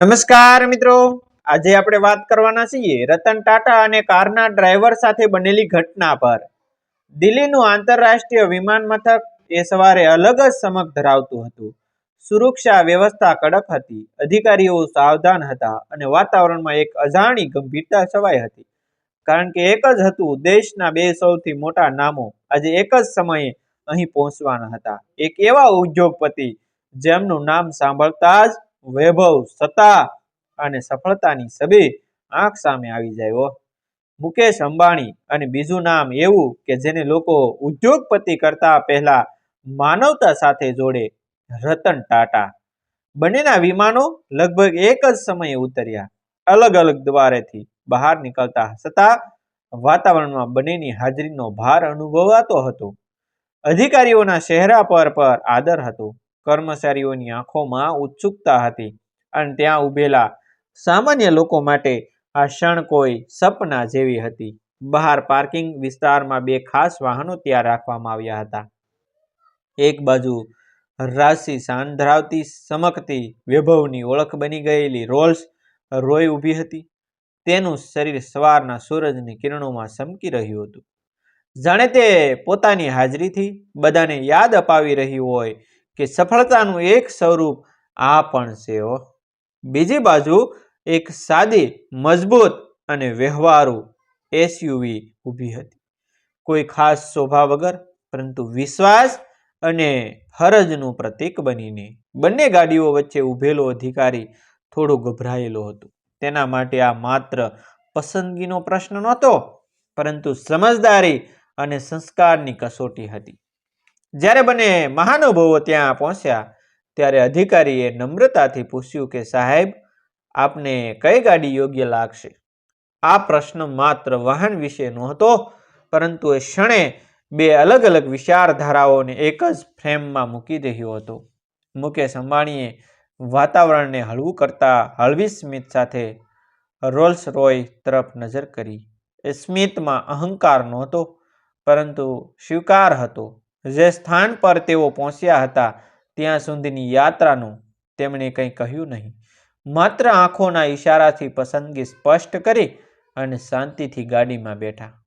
નમસ્કાર મિત્રો. આજે આપણે વાત કરવાના છીએ રતન ટાટા અને કારના ડ્રાઈવર સાથે બનેલી ઘટના પર. દિલ્હીનું આંતરરાષ્ટ્રીય વિમાન મથક એ સવારે અલગ જ સમક ધરાવતું હતું. સુરક્ષા વ્યવસ્થા કડક હતી, અધિકારીઓ સાવધાન હતા અને વાતાવરણમાં એક અજાણી ગંભીરતા છવાઈ હતી. કારણ કે એક જ હતું દેશના બે સૌથી મોટા નામો, આજે એક જ સમયે અહીં પહોંચવાના હતા. એક એવા ઉદ્યોગપતિ જેમનું નામ સાંભળતા જ વૈભવ, સત્તા અને સફળતાની છબી આંખ સામે આવી જાય મુકેશ અંબાણી અને બીજું નામ એવું કે જેને લોકો ઉદ્યોગપતિ કરતા પહેલા માનવતા સાથે જોડે રતન ટાટા. બંનેના વિમાનો લગભગ એક જ સમયે ઉતર્યા. અલગ અલગ દ્વારેથી બહાર નીકળતા છતાં વાતાવરણમાં બંનેની હાજરીનો ભાર અનુભવાતો હતો. અધિકારીઓના ચહેરા પર પર આદર હતો. કર્મચારીઓની આંખોમાં ઉત્સુકતા હતી અને ત્યાં ઊભેલા સામાન્ય લોકો માટે આ ક્ષણ કોઈ સપના જેવી હતી. બહાર પાર્કિંગ વિસ્તારમાં બે ખાસ વાહનો ત્યાં રાખવામાં આવ્યા હતા. એક બાજુ રાશિ શાન ધરાવતી સમકતી વૈભવની ઓળખ બની ગયેલી રોલ્સ રોય ઊભી હતી. તેનું શરીર સવારના સૂરજની કિરણોમાં ચમકી રહ્યું હતું. જાણે તે પોતાની હાજરીથી બધાને યાદ અપાવી રહ્યું હોય કે સફળતાનું એક સ્વરૂપ આ પણ છે બીજી બાજુ એક સાદી, મજબૂત અને વ્યવહારુ એસયુવી ઊભી હતી. કોઈ ખાસ શોભા વગર, પરંતુ વિશ્વાસ અને ફરજનું પ્રતીક બનીને બંને ગાડીઓ વચ્ચે ઊભેલો અધિકારી થોડો ગભરાયેલો હતો. તેના માટે આ માત્ર પસંદગીનો પ્રશ્ન નહોતો, પરંતુ સમજદારી અને સંસ્કારની કસોટી હતી. જ્યારે બંને મહાનુભાવો ત્યાં પહોંચ્યા, ત્યારે અધિકારીએ નમ્રતાથી પૂછ્યું કે, સાહેબ, આપને કઈ ગાડી યોગ્ય લાગશે? આ પ્રશ્ન માત્ર વાહન વિશે નહોતો, પરંતુ એ ક્ષણે બે અલગ અલગ વિચારધારાઓને એક જ ફ્રેમમાં મૂકી રહ્યો હતો. મુકેશ અંબાણીએ વાતાવરણને હળવું કરતા હળવી સ્મિત સાથે રોલ્સ રોય તરફ નજર કરી. એ સ્મિતમાં અહંકાર નહોતો, પરંતુ સ્વીકાર હતો. જે સ્થાન પર તેઓ પહોંચ્યા હતા, ત્યાં સુધીની યાત્રાનું તેમણે કંઈ કહ્યું નહીં. માત્ર આંખોના ઈશારાથી પસંદગી સ્પષ્ટ કરી અને શાંતિથી ગાડીમાં બેઠા.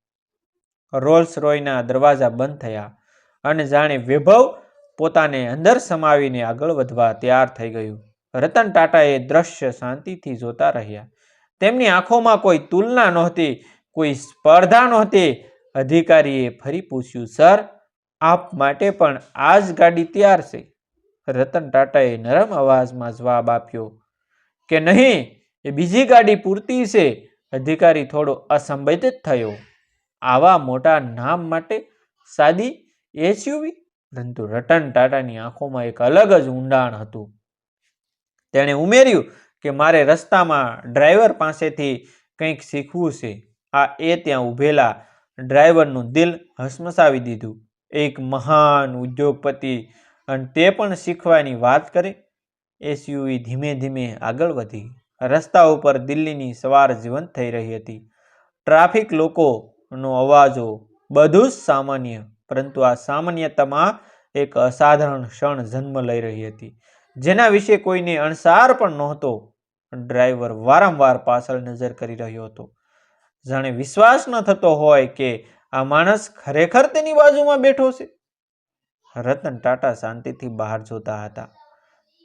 રોલ્સ રોયના દરવાજા બંધ થયા અને જાણે વૈભવ પોતાને અંદર સમાવીને આગળ વધવા તૈયાર થઈ ગયું. રતન ટાટાએ દ્રશ્ય શાંતિથી જોતા રહ્યા. તેમની આંખોમાં કોઈ તુલના નહોતી, કોઈ સ્પર્ધા નહોતી. અધિકારીએ ફરી પૂછ્યું, સર આપ માટે પણ આ જ ગાડી તૈયાર છે. રતન ટાટાએ નરમ અવાજમાં જવાબ આપ્યો, કે નહીં, એ બીજી ગાડી પૂરતી છે. અધિકારી થોડો અસંબંધિત થયો, આવા મોટા નામ માટે સાદી એસયુવી? પરંતુ રતન ટાટાની આંખોમાં એક અલગ જ ઊંડાણ હતું. તેણે ઉમેર્યું કે મારે રસ્તામાં ડ્રાઈવર પાસેથી કંઈક શીખવું છે. આ એ ત્યાં ઊભેલા ડ્રાઈવરનું દિલ હસમસાવી દીધું. એક મહાન ઉદ્યોગપતિ અને તે પણ શીખવાની વાત કરી. એસયુવી ધીમે ધીમે આગળ વધી. રસ્તા ઉપર દિલ્હીની સવાર જીવંત થઈ રહી હતી. ટ્રાફિક લોકોનો અવાજો બધું જ સામાન્ય, પરંતુ આ સામાન્યતામાં એક અસાધારણ ક્ષણ જન્મ લઈ રહી હતી. જેના વિશે કોઈને અણસાર પણ નહોતો. ડ્રાઈવર વારંવાર પાછળ નજર કરી રહ્યો હતો. જાણે વિશ્વાસ ન થતો હોય કે આ માણસ ખરેખર તેની બાજુમાં બેઠો છે? રતન ટાટા શાંતિથી બહાર જોતા હતા.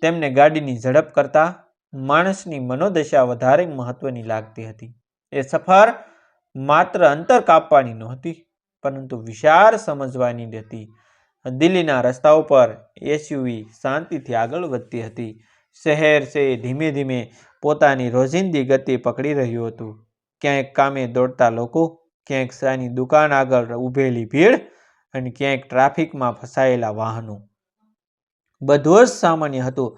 તેમને ગાડીની ઝડપ કરતા માણસની મનોદશા વધારે મહત્વની લાગતી હતી. એ સફર માત્ર અંતર કાપવાની નહોતી, પરંતુ વિચાર સમજવાની હતી. દિલ્હીના રસ્તાઓ પર એસયુવી શાંતિથી આગળ વધતી હતી. શહેર છે, ધીમે ધીમે પોતાની રોજિંદી ગતિ પકડી રહ્યું હતું. ક્યાંક કામે દોડતા લોકો ક્યાંક શાની દુકાન આગળ ઊભેલી ભીડ અને ક્યાંક ટ્રાફિકમાં ફસાયેલા વાહનો. બધું જ સામાન્ય હતું,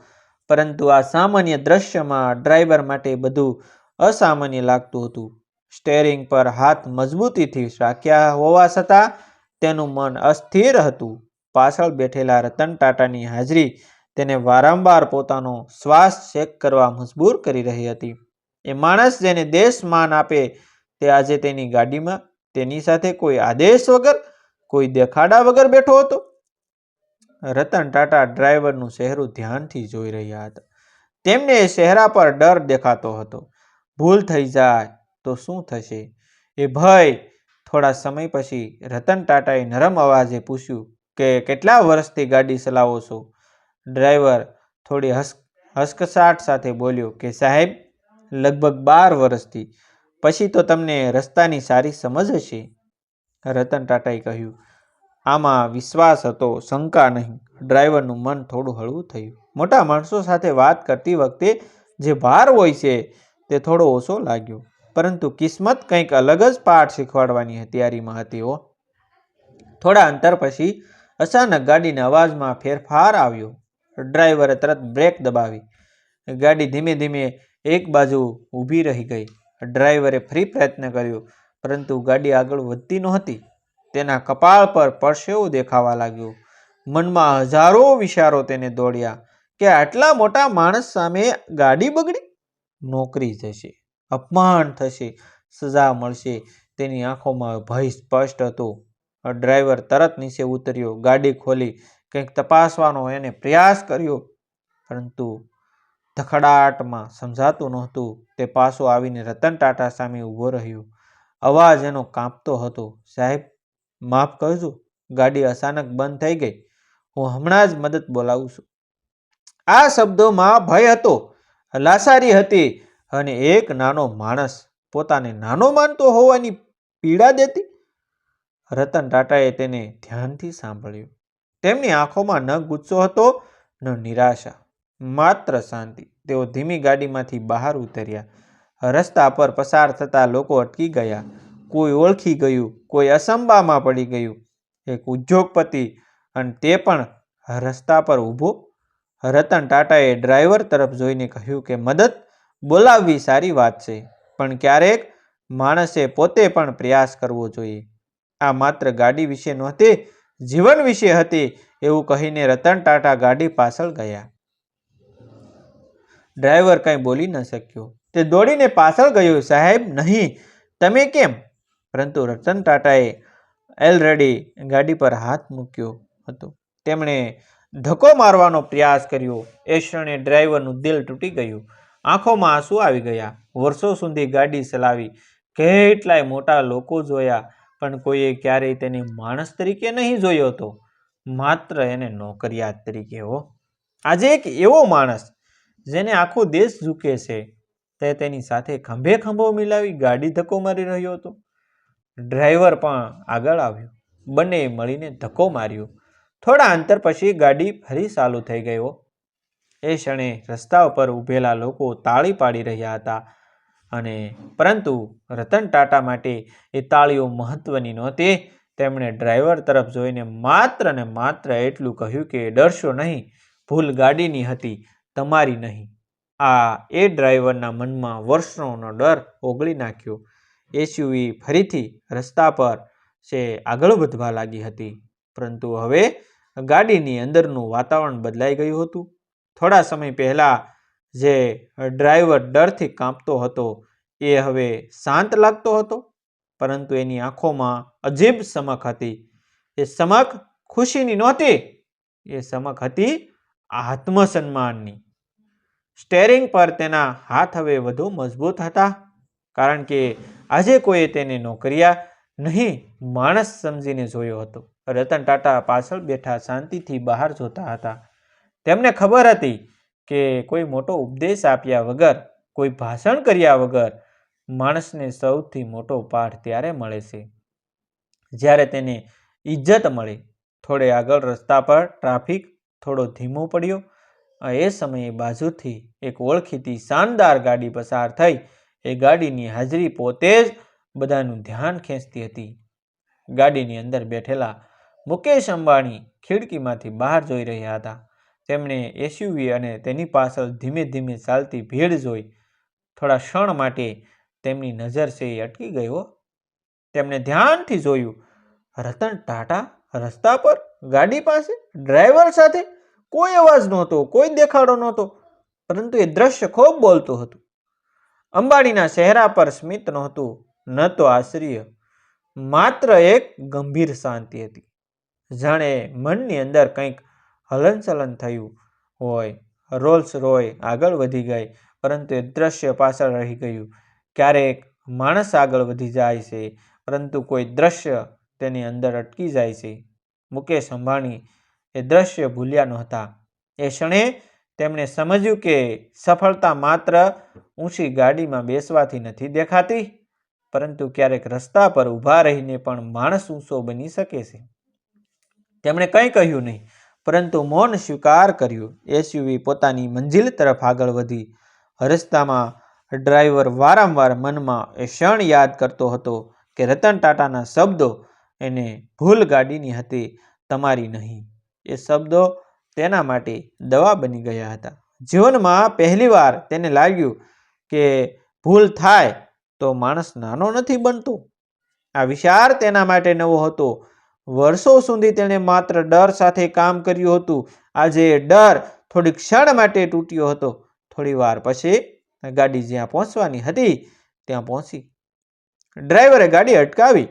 પરંતુ આ સામાન્ય દ્રશ્યમાં ડ્રાઈવર માટે બધું અસામાન્ય લાગતું હતું. સ્ટેરિંગ પર હાથ મજબૂતીથી રાખ્યા હોવા છતાં તેનું મન અસ્થિર હતું. પાછળ બેઠેલા રતન ટાટાની હાજરી તેને વારંવાર પોતાનો શ્વાસ ચેક કરવા મજબૂર કરી રહી હતી. એ માણસ જેને દેશ માન આપે તે આજે તેની ગાડીમાં તેની સાથે કોઈ આદેશ વગર, કોઈ દેખાડા વગર બેઠો હતો. રતન ટાટા ડ્રાઈવરનું ચહેરું ધ્યાનથી જોઈ રહ્યા હતા. તેમને ચહેરા પર ડર દેખાતો હતો. ભૂલ થઈ જાય તો શું થશે? એ ભય! થોડા સમય પછી રતન ટાટાએ નરમ અવાજે પૂછ્યું કે, કેટલા વર્ષથી ગાડી ચલાવો છો? ડ્રાઈવર થોડી હસ હસકસાટ સાથે બોલ્યો કે, સાહેબ, લગભગ બાર વર્ષથી પછી તો તમને રસ્તાની સારી સમજ હશે. રતન ટાટાએ કહ્યું. આમાં વિશ્વાસ હતો, શંકા નહીં. ડ્રાઈવરનું મન થોડું હળવું થયું. મોટા માણસો સાથે વાત કરતી વખતે જે ભાર હોય છે, તે થોડો ઓછો લાગ્યો. પરંતુ કિસ્મત કંઈક અલગ જ પાઠ શીખવાડવાની તૈયારીમાં હતી ઓ થોડા અંતર પછી અચાનક ગાડીના અવાજમાં ફેરફાર આવ્યો. ડ્રાઈવરે તરત બ્રેક દબાવી. ગાડી ધીમે ધીમે એક બાજુ ઊભી રહી ગઈ. ડ્રાઈવરે ફરી પ્રયત્ન કર્યો, પરંતુ ગાડી આગળ વધતી નહોતી. તેના કપાળ પર પરસેવો દેખાવા લાગ્યો. મનમાં હજારો વિચારો તેને દોડ્યા કે આટલા મોટા માણસ સામે ગાડી બગડી? નોકરી જશે, અપમાન થશે, સજા મળશે, તેની આંખોમાં ભય સ્પષ્ટ હતો. ડ્રાઈવર તરત નીચે ઉતર્યો, ગાડી ખોલી, કંઈક તપાસવાનો એને પ્રયાસ કર્યો, પરંતુ ધખડાટમાં સમજાતું નહોતું. તે પાછો આવીને રતન ટાટા સામે ઊભો રહ્યો. અવાજ એનો કાંપતો હતો. સાહેબ, માફ કરજો. ગાડી અચાનક બંધ થઈ ગઈ. હું હમણાં જ મદદ બોલાવું છું. આ શબ્દોમાં ભય હતો. લાસારી હતી અને એક નાનો માણસ પોતાને નાનો માનતો હોવાની પીડા દેતી. રતન ટાટાએ તેને ધ્યાનથી સાંભળ્યું. તેમની આંખોમાં ન ગુસ્સો હતો, ન નિરાશા. માત્ર શાંતિ. તેઓ ધીમી ગાડીમાંથી બહાર ઉતર્યા. રસ્તા પર પસાર થતા લોકો અટકી ગયા. કોઈ ઓળખી ગયું, કોઈ અસંબામાં પડી ગયું. એક ઉદ્યોગપતિ અને તે પણ રસ્તા પર ઊભો. રતન ટાટાએ ડ્રાઈવર તરફ જોઈને કહ્યું કે, મદદ, બોલાવવી સારી વાત છે, પણ ક્યારેક માણસે પોતે પણ પ્રયાસ કરવો જોઈએ. આ માત્ર ગાડી વિશે નહોતી, જીવન વિશે હતી, એવું કહીને રતન ટાટા ગાડી પાછળ ગયા. ડ્રાઈવર કંઈ બોલી ન શક્યો. તે દોડીને પાછળ ગયો, સાહેબ, નહીં, તમે કેમ? પરંતુ રતન ટાટાએ એલરેડી ગાડી પર હાથ મૂક્યો હતો. તેમણે ધક્કો મારવાનો પ્રયાસ કર્યો. એ ક્ષણે ડ્રાઈવરનું દિલ તૂટી ગયું. આંખોમાં આંસુ આવી ગયા. વર્ષો સુધી ગાડી ચલાવી કેટલાય મોટા લોકો જોયા, પણ કોઈએ ક્યારેય તેને માણસ તરીકે નહીં જોયો હતો માત્ર એને નોકરિયાત તરીકે, હો. આજે એક એવો માણસ જેને આખો દેશ ઝૂકે છે, તે તેની સાથે ખંભે ખંભો મિલાવી ગાડી ધક્કો મારી રહ્યો હતો. ડ્રાઈવર પણ આગળ આવ્યો. બંને મળીને ધક્કો માર્યો. થોડા અંતર પછી ગાડી ફરી ચાલુ થઈ ગયો. એ ક્ષણે રસ્તા ઉપર ઊભેલા લોકો તાળી પાડી રહ્યા હતા અને પરંતુ રતન ટાટા માટે એ તાળીઓ મહત્વની નહોતી. તેમણે ડ્રાઈવર તરફ જોઈને માત્ર ને માત્ર એટલું કહ્યું કે ડરશો નહીં. ભૂલ ગાડીની હતી. તમારી નહીં. આ એ ડ્રાઈવરના મનમાં વર્ષોનો ડર ઓગળી નાખ્યો. એસયુવી ફરીથી રસ્તા પર છે આગળ વધવા લાગી હતી. પરંતુ હવે ગાડીની અંદરનું વાતાવરણ બદલાઈ ગયું હતું. થોડા સમય પહેલાં જે ડ્રાઈવર ડરથી કાંપતો હતો, એ હવે શાંત લાગતો હતો. પરંતુ એની આંખોમાં અજીબ સમક હતી. એ સમક ખુશીની નહોતી. એ સમક હતી આત્મસન્માનની. સ્ટેરિંગ પર તેના હાથ હવે વધુ મજબૂત હતા, કારણ કે આજે કોઈએ તેને નોકરિયા નહીં માણસ સમજીને જોયો હતો. રતન ટાટા પાછળ બેઠા શાંતિથી બહાર જોતા હતા. તેમને ખબર હતી કે કોઈ મોટો ઉપદેશ આપ્યા વગર, કોઈ ભાષણ કર્યા વગર માણસને સૌથી મોટો પાઠ ત્યારે મળે છે. જ્યારે તેને ઇજ્જત મળે, થોડે આગળ રસ્તા પર ટ્રાફિક થોડો ધીમો પડ્યો એ સમયે બાજુથી એક ઓળખીતી શાનદાર ગાડી પસાર થઈ. એ ગાડીની હાજરી પોતે જ બધાનું ધ્યાન ખેંચતી હતી. ગાડીની અંદર બેઠેલા મુકેશ અંબાણી ખિડકીમાંથી બહાર જોઈ રહ્યા હતા. તેમણે એસયુવી અને તેની પાછળ ધીમે ધીમે ચાલતી ભીડ જોઈ. થોડા ક્ષણ માટે તેમની નજર છે એ અટકી ગયો. તેમણે ધ્યાનથી જોયું, રતન ટાટા રસ્તા પર ગાડી પાસે ડ્રાઈવર સાથે કોઈ અવાજ નહોતો, કોઈ દેખાડો નહોતો, પરંતુ એ દ્રશ્ય ખૂબ બોલતું હતું. અંબાણીના ચહેરા પર સ્મિત નહોતું, ન તો આશ્ચર્ય, માત્ર એક ગંભીર શાંતિ હતી. જાણે મનની અંદર કંઈક હલનચલન થયું હોય રોલ્સ રોય આગળ વધી ગઈ, પરંતુ એ દ્રશ્ય પાછળ રહી ગયું. ક્યારેક માણસ આગળ વધી જાય છે, પરંતુ કોઈ દ્રશ્ય તેની અંદર અટકી જાય છે. મુકેશ અંબાણી એ દ્રશ્ય ભૂલ્યા નહોતા એ ક્ષણે તેમણે સમજ્યું કે સફળતા માત્ર ઊંચી ગાડીમાં બેસવાથી નથી દેખાતી, પરંતુ ક્યારેક રસ્તા પર ઊભા રહીને પણ માણસ ઊંચો બની શકે છે. તેમણે કંઈ કહ્યું નહીં, પરંતુ મૌન સ્વીકાર કર્યું. એસયુવી પોતાની મંજિલ તરફ આગળ વધી. રસ્તામાં ડ્રાઈવર વારંવાર મનમાં એ ક્ષણ યાદ કરતો હતો કે રતન ટાટાના શબ્દો એને ભૂલ ગાડીની હતી, તમારી નહીં. એ શબ્દો તેના માટે દવા બની ગયા હતા. જીવનમાં પહેલીવાર તેને લાગ્યું કે ભૂલ થાય તો માણસ નાનો નથી બનતો. આ વિચાર તેના માટે નવો હતો. વર્ષો સુધી તેણે માત્ર ડર સાથે કામ કર્યું હતું. આજે ડર થોડી ક્ષણ માટે તૂટ્યો હતો. થોડી વાર પછી ગાડી જ્યાં પહોંચવાની હતી ત્યાં પહોંચી. ડ્રાઈવરે ગાડી અટકાવી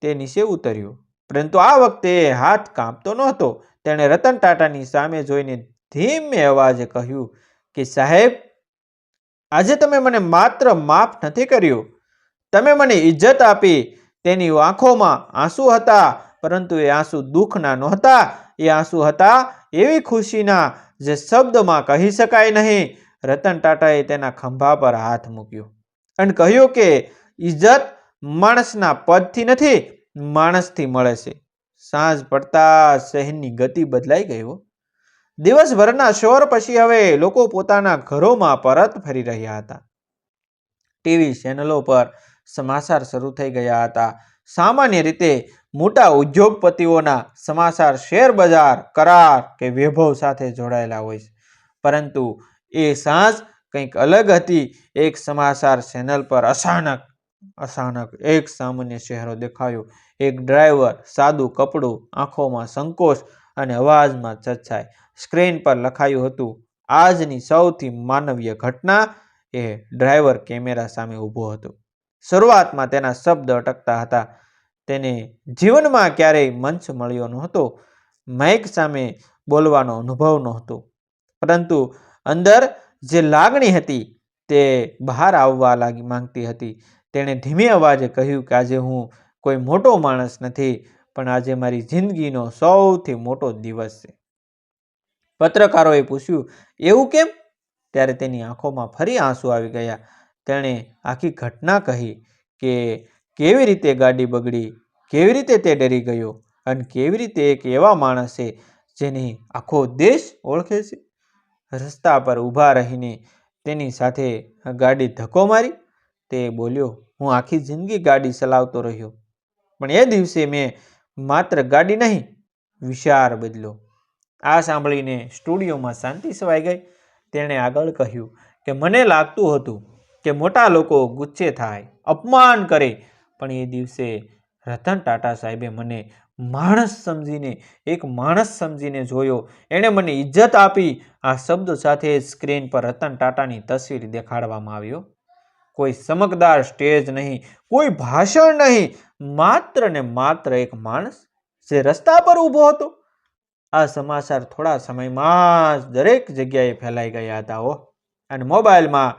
તે નીચે ઉતર્યો. પરંતુ આ વખતે હાથ કાંપતો નહોતો. તેણે રતન ટાટાની સામે જોઈને ધીમે અવાજે કહ્યું કે, સાહેબ, આજે તમે મને માત્ર માફ નથી કર્યું. તમે મને ઇજ્જત આપી. તેની આંખોમાં આંસુ હતા, પરંતુ એ આંસુ દુઃખના નહોતા. એ આંસુ હતા એવી ખુશીના જે શબ્દમાં કહી શકાય નહીં. રતન ટાટાએ તેના ખંભા પર હાથ મૂક્યો અને કહ્યું કે ઇજ્જત માણસના પદથી નથી, માણસથી મળે છે. સાંજ પડતા શહેરની ગતિ બદલાઈ ગઈ હો. દિવસભરના શોર પછી હવે લોકો પોતાના ઘરોમાં પરત ફરી રહ્યા હતા. ટીવી ચેનલો પર સમાચાર શરૂ થઈ ગયા હતા. સામાન્ય રીતે મોટા ઉદ્યોગપતિઓના સમાચાર શેર બજાર, કરાર કે વૈભવ સાથે જોડાયેલા હોય છે. પરંતુ એ સાંજ કંઈક અલગ હતી. એક સમાચાર ચેનલ પર અચાનક અચાનક એક સામાન્ય ચહેરો દેખાયો. એક ડ્રાઈવર સાદું કપડું, આંખોમાં સંકોચ અને અવાજમાં ચર્ચાય સ્ક્રીન પર લખાયું હતું, આજની સૌથી માનવીય ઘટના એ ડ્રાઈવર કેમેરા સામે ઊભો હતો. શરૂઆતમાં તેના શબ્દ અટકતા હતા. તેને જીવનમાં ક્યારેય મંચ મળ્યો નહોતો. માઇક સામે બોલવાનો અનુભવ નહોતો. પરંતુ અંદર જે લાગણી હતી તે બહાર આવવા લાગી માંગતી હતી. તેણે ધીમે અવાજે કહ્યું કે આજે હું કોઈ મોટો માણસ નથી, પણ આજે મારી જિંદગીનો સૌથી મોટો દિવસ છે. પત્રકારોએ પૂછ્યું, એવું કેમ? ત્યારે તેની આંખોમાં ફરી આંસુ આવી ગયા. તેણે આખી ઘટના કહી કે કેવી રીતે ગાડી બગડી, કેવી રીતે તે ડરી ગયો અને કેવી રીતે એક એવા માણસે જેને આખો દેશ ઓળખે છે. રસ્તા પર ઊભા રહીને તેની સાથે ગાડી ધક્કો મારી. તે બોલ્યો હું આખી જિંદગી ગાડી ચલાવતો રહ્યો. પણ એ દિવસે મેં માત્ર ગાડી નહીં, વિચાર બદલ્યો. આ સાંભળીને સ્ટુડિયોમાં શાંતિ સવાઈ ગઈ. તેણે આગળ કહ્યું કે, મને લાગતું હતું કે મોટા લોકો ગુસ્સે થાય, અપમાન કરે, પણ એ દિવસે રતન ટાટા સાહેબે મને માણસ સમજીને, એક માણસ સમજીને જોયો. એણે મને ઇજ્જત આપી. આ શબ્દ સાથે સ્ક્રીન પર રતન ટાટાની તસવીર દેખાડવામાં આવ્યો. કોઈ ચમકદાર સ્ટેજ નહીં, કોઈ ભાષણ નહીં, માત્ર ને માત્ર એક માણસ જે રસ્તા પર ઊભો હતો. આ સમાચાર થોડા સમયમાં જ દરેક જગ્યાએ ફેલાઈ ગયા હતા ઓ અને મોબાઈલમાં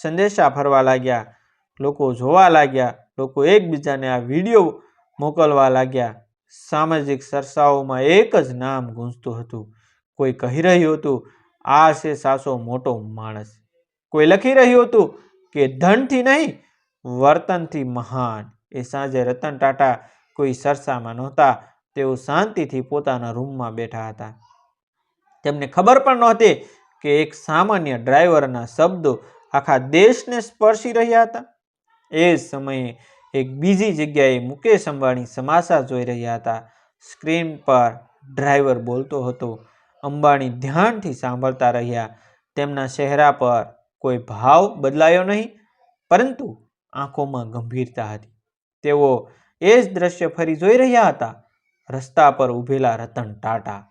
સંદેશા ફરવા લાગ્યા, લોકો જોવા લાગ્યા, લોકો એકબીજાને આ વીડિયો મોકલવા લાગ્યા. સામાજિક સરસાઓમાં એક જ નામ ગૂંજતું હતું. કોઈ કહી રહ્યું હતું, આ છે સાસો મોટો માણસ. કોઈ લખી રહ્યું હતું કે ધનથી નહીં, વર્તનથી મહાન. એ સાંજે રતન ટાટા કોઈ સરસામાં નહોતા, તેઓ શાંતિથી પોતાના રૂમમાં બેઠા હતા. તેમને ખબર પણ નહોતી કે એક સામાન્ય ડ્રાઈવરના શબ્દો આખા દેશને સ્પર્શી રહ્યા હતા. એ સમયે એક બીજી જગ્યાએ મુકેશ અંબાણી સમાચાર જોઈ રહ્યા હતા. સ્ક્રીન પર ડ્રાઈવર બોલતો હતો, અંબાણી ધ્યાનથી સાંભળતા રહ્યા. તેમના ચહેરા પર કોઈ ભાવ બદલાયો નહીં, પરંતુ આંખોમાં ગંભીરતા હતી. તેઓ એ જ દ્રશ્ય ફરી જોઈ રહ્યા હતા, રસ્તા પર ઊભેલા રતન ટાટા.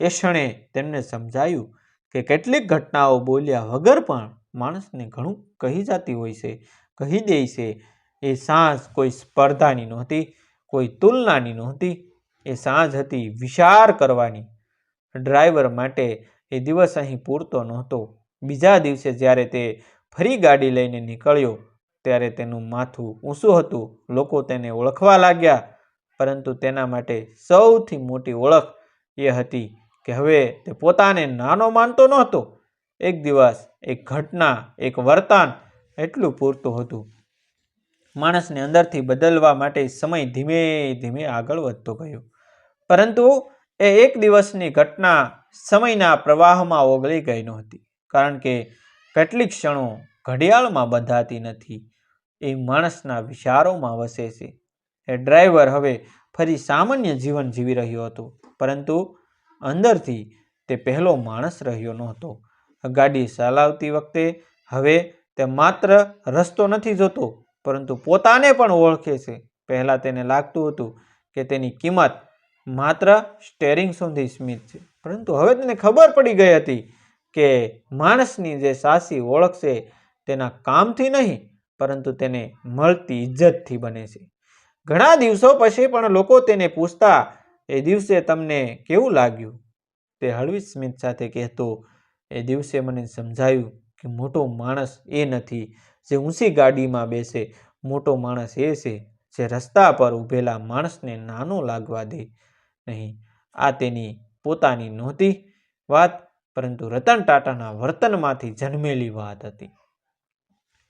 એ ક્ષણે તેમને સમજાયું કે કેટલીક ઘટનાઓ બોલ્યા વગર પણ માણસને ઘણું કહી જતી હોય છે, કહી દે છે. એ સાંજ કોઈ સ્પર્ધાની નહોતી, કોઈ તુલનાની નહોતી. એ સાંજ હતી વિચાર કરવાની. ડ્રાઈવર માટે એ દિવસ અહીં પૂરતો નહોતો. બીજા દિવસે જ્યારે તે ફરી ગાડી લઈને નીકળ્યો, ત્યારે તેનું માથું ઊંચું હતું. લોકો તેને ઓળખવા લાગ્યા, પરંતુ તેના માટે સૌથી મોટી ઓળખ એ હતી કે હવે તે પોતાને નાનો માનતો નહોતો. એક દિવસ એક ઘટના, એક વર્તાન એટલું પૂરતું હતું. માણસને અંદરથી બદલવા માટે સમય ધીમે ધીમે આગળ વધતો ગયો. પરંતુ એ એક દિવસની ઘટના સમયના પ્રવાહમાં ઓગળી ગઈ નહોતી. કારણ કે કેટલીક ક્ષણો ઘડિયાળમાં બંધાતી નથી. એ માણસના વિચારોમાં વસે છે. એ ડ્રાઈવર હવે ફરી સામાન્ય જીવન જીવી રહ્યો હતો, પરંતુ અંદરથી તે પહેલો માણસ રહ્યો નહોતો. ગાડી ચલાવતી વખતે હવે તે માત્ર રસ્તો નથી જોતો, પરંતુ પોતાને પણ ઓળખે છે. પહેલાં તેને લાગતું હતું કે તેની કિંમત માત્ર સ્ટેરિંગ સુધી સ્મિત છે, પરંતુ હવે તેને ખબર પડી ગઈ હતી કે માણસની જે સાસી ઓળખ છે તેના કામથી નહીં, પરંતુ તેને મળતી ઇજ્જતથી બને છે. ઘણા દિવસો પછી પણ લોકો તેને પૂછતા, એ દિવસે તમને કેવું લાગ્યું? તે હળવી સ્મિત સાથે કહેતો, એ દિવસે મને સમજાયું કે મોટો માણસ એ નથી, જે ઊંચી ગાડીમાં બેસે. મોટો માણસ એ છે જે રસ્તા પર ઊભેલા માણસને નાનો લાગવા દે નહીં. આ તેની પોતાની નહોતી વાત પરંતુ રતન ટાટાના વર્તનમાંથી જન્મેલી વાત હતી.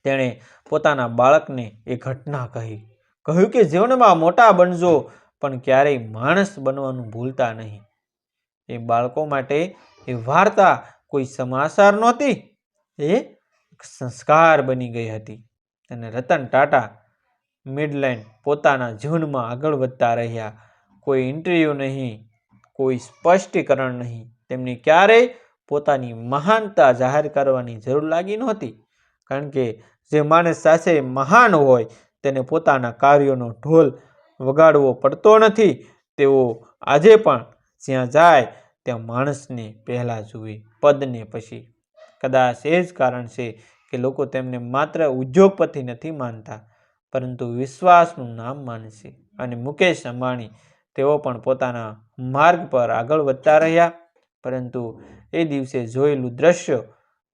તેણે પોતાના બાળકને એ ઘટના કહી. કહ્યું કે જીવનમાં મોટા બનજો, પણ ક્યારેય માણસ બનવાનું ભૂલતા નહીં. એ બાળકો માટે એ વાર્તા કોઈ સમાચાર નહોતી, એ સંસ્કાર બની ગઈ હતી. અને રતન ટાટા મિડલેન્ડ પોતાના જીવનમાં આગળ વધતા રહ્યા. કોઈ ઇન્ટરવ્યૂ નહીં, કોઈ સ્પષ્ટીકરણ નહીં. તેમને ક્યારેય પોતાની મહાનતા જાહેર કરવાની જરૂર લાગી નહોતી. કારણ કે જે માણસ સાથે મહાન હોય, તેને પોતાના કાર્યોનો ઢોલ વગાડવો પડતો નથી. તેઓ આજે પણ જ્યાં જાય, ત્યાં માણસને પહેલાં જુએ પદને પછી. કદાચ એ જ કારણ છે કે લોકો તેમને માત્ર ઉદ્યોગપતિ નથી માનતા, પરંતુ વિશ્વાસનું નામ માને અને મુકેશ અંબાણી તેઓ પણ પોતાના માર્ગ પર આગળ વધતા રહ્યા. પરંતુ એ દિવસે જોયેલું દ્રશ્ય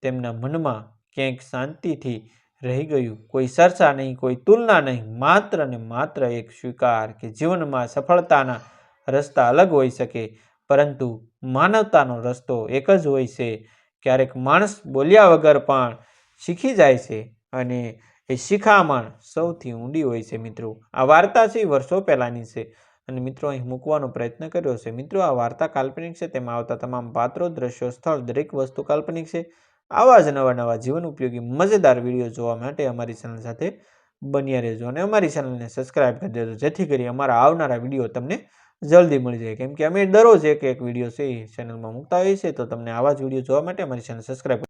તેમના મનમાં ક્યાંક શાંતિથી રહી ગયું. કોઈ સરસા નહીં, કોઈ તુલના નહીં, માત્ર ને માત્ર એક સ્વીકાર કે જીવનમાં સફળતાના રસ્તા અલગ હોઈ શકે, પરંતુ માનવતાનો રસ્તો એક જ હોય છે. ક્યારેક માણસ બોલ્યા વગર પણ શીખી જાય છે અને એ શિખામણ સૌથી ઊંડી હોય છે મિત્રો. આ વાર્તા છે વર્ષો પહેલાંની છે. અને મિત્રો, અહીં મૂકવાનો પ્રયત્ન કર્યો છે. મિત્રો, આ વાર્તા કાલ્પનિક છે. તેમાં આવતા તમામ પાત્રો, દ્રશ્યો, સ્થળ, દરેક વસ્તુ કાલ્પનિક છે. આવા જ નવા નવા જીવન ઉપયોગી, મજેદાર વીડિયો જોવા માટે અમારી ચેનલ સાથે બન્યા રહેજો અને અમારી ચેનલને સબસ્ક્રાઇબ કરી દેજો, જેથી કરી અમારા આવનારા વીડિયો તમને જલ્દી મળી જાય. કેમ કે અમે દરરોજ એક એક વીડિયો છે એ ચેનલમાં મૂકતા હોઈએ છીએ, તો તમને આવા જ વીડિયો જોવા માટે અમારી ચેનલ સબસ્ક્રાઇબ